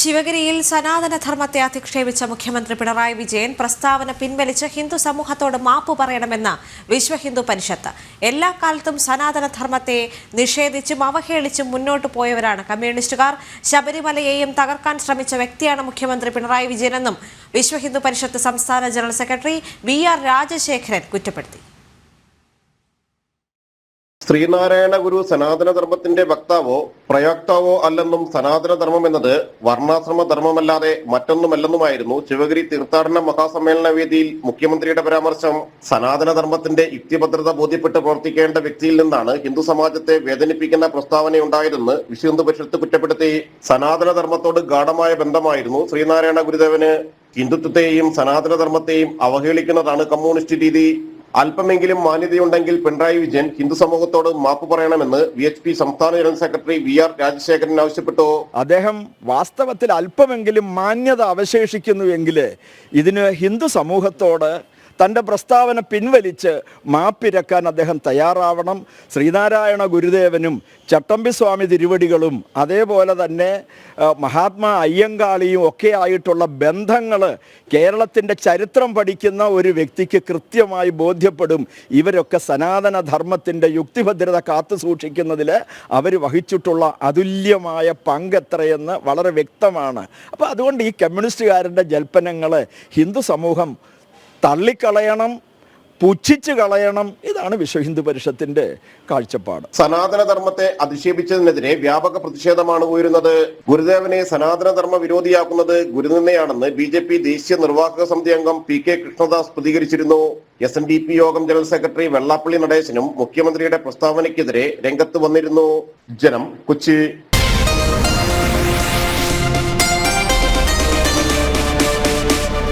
ശിവഗിരിയിൽ സനാതനധർമ്മത്തെ അധിക്ഷേപിച്ച മുഖ്യമന്ത്രി പിണറായി വിജയൻ പ്രസ്താവന പിൻവലിച്ച് ഹിന്ദു സമൂഹത്തോട് മാപ്പ് പറയണമെന്ന് വിശ്വ ഹിന്ദു പരിഷത്ത്. എല്ലാ കാലത്തും സനാതനധർമ്മത്തെ നിഷേധിച്ചും അവഹേളിച്ചും മുന്നോട്ടു പോയവരാണ് കമ്മ്യൂണിസ്റ്റുകാർ. ശബരിമലയെയും തകർക്കാൻ ശ്രമിച്ച വ്യക്തിയാണ് മുഖ്യമന്ത്രി പിണറായി വിജയനെന്നും വിശ്വ ഹിന്ദു പരിഷത്ത് സംസ്ഥാന general secretary V R Rajasekharan കുറ്റപ്പെടുത്തി. ശ്രീനാരായണ ഗുരു സനാതന ധർമ്മത്തിന്റെ വക്താവോ പ്രയോക്താവോ അല്ലെന്നും സനാതന ധർമ്മം എന്നത് വർണാശ്രമ ധർമ്മമല്ലാതെ മറ്റൊന്നുമല്ലെന്നുമായിരുന്നു ശിവഗിരി തീർത്ഥാടന മഹാസമ്മേളന വേദിയിൽ മുഖ്യമന്ത്രിയുടെ പരാമർശം. സനാതന ധർമ്മത്തിന്റെ യുക്തിഭദ്രത ബോധ്യപ്പെട്ട് പ്രവർത്തിക്കേണ്ട വ്യക്തിയിൽ നിന്നാണ് ഹിന്ദു സമാജത്തെ വേദനിപ്പിക്കുന്ന പ്രസ്താവനയുണ്ടായതെന്ന് വിശ്വഹിന്ദു പരിഷത്ത് കുറ്റപ്പെടുത്തി. സനാതന ധർമ്മത്തോട് ഗാഠമായ ബന്ധമായിരുന്നു ശ്രീനാരായണ ഗുരുദേവന്. ഹിന്ദുത്വത്തെയും സനാതന ധർമ്മത്തെയും അവഹേളിക്കുന്നതാണ് കമ്മ്യൂണിസ്റ്റ് രീതി. അല്പമെങ്കിലും മാന്യതയുണ്ടെങ്കിൽ പിണറായി വിജയൻ ഹിന്ദു സമൂഹത്തോട് മാപ്പ് പറയണമെന്ന് വി എച്ച് പി സംസ്ഥാന general secretary V R Rajasekharan ആവശ്യപ്പെട്ടു. അദ്ദേഹം വാസ്തവത്തിൽ അല്പമെങ്കിലും മാന്യത അവശേഷിക്കുന്നുവെങ്കിൽ ഇതിന് ഹിന്ദു സമൂഹത്തോട് തന്റെ പ്രസ്താവന പിൻവലിച്ച് മാപ്പിരക്കാൻ അദ്ദേഹം തയ്യാറാവണം. ശ്രീനാരായണ ഗുരുദേവനും ചട്ടമ്പി സ്വാമി തിരുവടികളും അതേപോലെ തന്നെ മഹാത്മാ അയ്യങ്കാളിയും ഒക്കെ ആയിട്ടുള്ള ബന്ധങ്ങൾ കേരളത്തിന്റെ ചരിത്രം പഠിക്കുന്ന ഒരു വ്യക്തിക്ക് കൃത്യമായി ബോധ്യപ്പെടും. ഇവരൊക്കെ സനാതന ധർമ്മത്തിന്റെ യുക്തിഭദ്രത കാത്തു സൂക്ഷിക്കുന്നതിൽ അവർ വഹിച്ചിട്ടുള്ള അതുല്യമായ പങ്ക് എത്രയെന്ന് വളരെ വ്യക്തമാണ്. അപ്പോൾ അതുകൊണ്ട് ഈ കമ്മ്യൂണിസ്റ്റുകാരുടെ ജൽപ്പനങ്ങൾ ഹിന്ദു സമൂഹം തള്ളിക്കളയണം പുച്ഛിച്ച് കളയണം ഇതാണ് വിശ്വ ഹിന്ദു പരിഷത്തിന്റെ കാഴ്ചപ്പാട്. സനാതന ധർമ്മത്തെ അധിക്ഷേപിച്ചതിനെതിരെ വ്യാപക പ്രതിഷേധമാണ് ഉയരുന്നത്. ഗുരുദേവനെ സനാതന ധർമ്മ വിരോധിയാക്കുന്നത് ഗുരുനിന്ദയാണെന്ന് ബി ജെ പി ദേശീയ നിർവാഹക സമിതി അംഗം പി കെ കൃഷ്ണദാസ് പ്രതികരിച്ചിരുന്നു. എസ് എൻ ഡി പി യോഗം ജനറൽ സെക്രട്ടറി വെള്ളാപ്പള്ളി നടേശനും മുഖ്യമന്ത്രിയുടെ പ്രസ്താവനയ്ക്കെതിരെ രംഗത്ത് വന്നിരുന്നു. ജനം കൊച്ചി